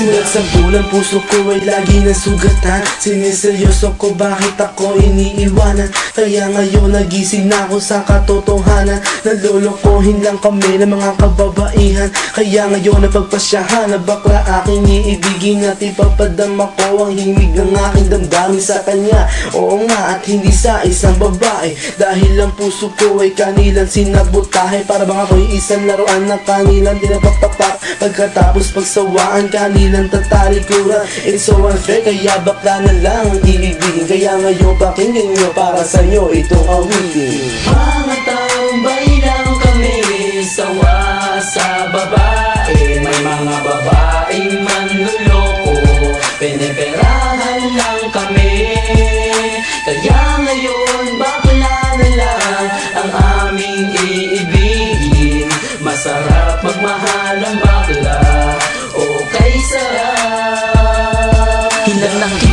Sugat sa bulan, puso ko ay lagi ng sugatan Siniseryoso ko bakit ako iniiwanan? Kaya ngayon nagising na ako sa katotohanan. Nalolokohin lang kami ng mga kababaihan. Kaya ngayon napagpasyahan na bakla aking iibigin At ipapadama ko ang himig ng aking damdamin sa kanya. Oo nga at hindi sa isang babae. Dahil ang puso ko ay kanilang sinabotahe. Para bang ako'y isang laruan na kanilang dinapaktapak Pagkatapos pagsawaan kanilang tatalikuran? It's so unfair kaya bakla na lang ang iibigin Kaya ngayon pakinggan nyo para sa'yo itong awitin. Mga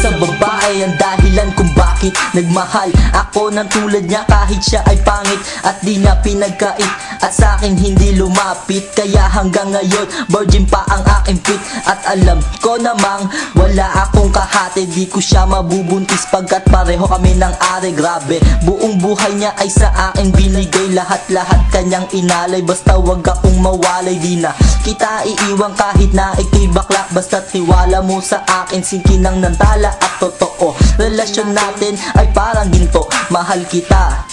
Sa babae ang dahilan kung bakit Nagmahal. Ako ng tulad niya kahit siya ay pangit At di niya pinagkait. At sa akin hindi lumapit Kaya hanggang ngayon virgin pa ang aking pit At alam ko namang wala akong kahati Di ko siya mabubuntis pagkat pareho kami ng are Grabe buong buhay niya ay sa akin binigay Lahat-lahat kanyang inalay. Basta wag akong mawalay Di na kita iiwan kahit na ikay bakla. Basta tiwala mo sa akin Sinkinang ng tala at totoo. Relasyon natin ay parang ginto Mahal kita.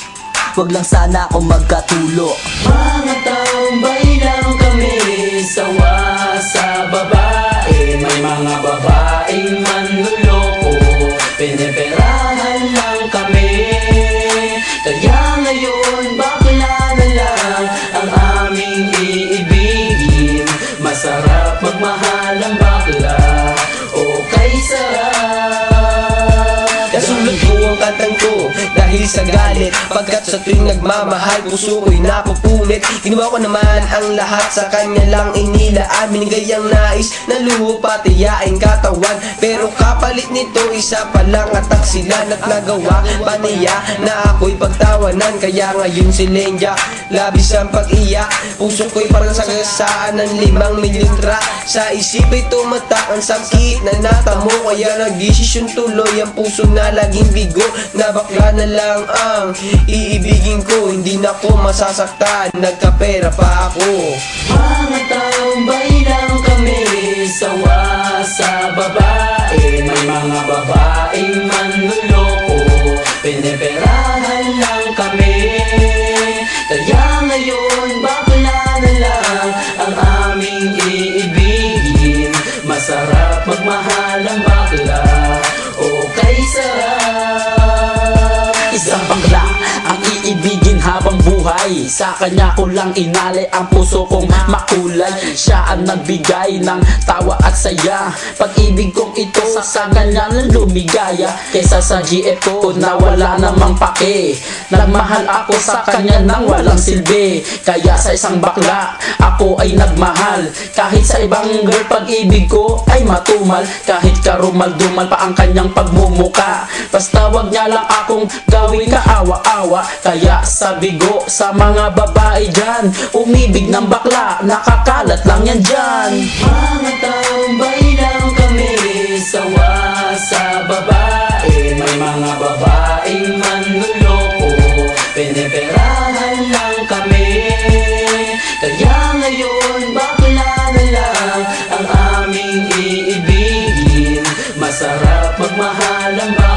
Wag lang sana ako magkatulo. Mga taong lang kami sa magmahal sa galit Pagkat sa tuwing nagmamahal puso ko'y napupunit. Ginawa ko naman ang lahat sa kanya lang inilaan Binigay ang nais na luho pati yaing katawan. Pero kapalit nito isa pa lang atak sila At nagawa. Pa niya na ako'y pagtawanan Kaya ngayon si Lenja labis ang pag-iyak Puso ko'y parang sagasaan ng limang milyontra Sa isip ay tumatak ang sakit na natamo. Kaya nagdesisyon tuloy ang puso na laging bigo. Na bakla na lang ang iibigin ko Hindi na ko masasaktan, nagkapera pa ako. Mga taong lang kami Sawa sa babae. May mga babaeng manluloko Piniperahan lang kami. Kaya ngayon bakla na lang Ang aming iibigin. Masarap magmahal ang bakla Sa kanya ko lang inalay ang puso kong makulay. Siya ang nagbigay ng tawa at saya. Pag-ibig kong ito sa kanya lang lumigaya. Kaysa sa GF ko na wala namang pake. Nagmahal ako sa kanya nang walang silbi. Kaya sa isang bakla ako ay nagmahal. Kahit sa ibang girl pag-ibig ko ay matumal. Kahit karumal-dumal pa ang kanyang pagmumuka. Basta wag niya lang akong gawing kaawa-awa Kaya sabi ko sa mga babae dyan Umibig ng bakla, nakakalat lang yan dyan. Mga taong lang kami Sawa sa babae. May mga babaeng manluloko. Piniperahan lang kami. Kaya ngayon bakla na lang Ang aming iibigin. Masarap magmahal ang bakla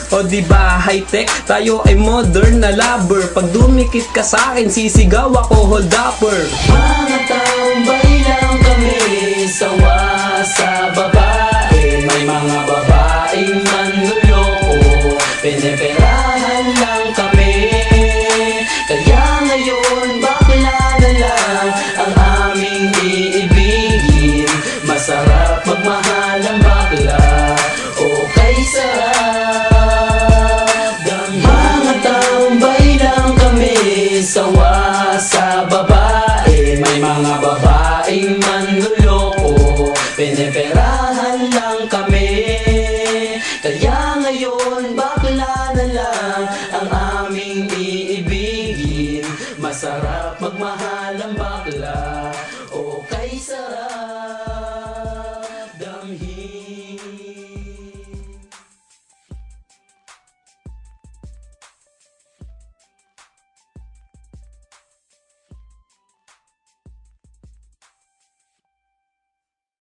O di ba high tech tayo ay modern na lover. Pag dumikit ka sa akin sisigaw ako hold upper Mga taong lang kami Sawa missão a sábado.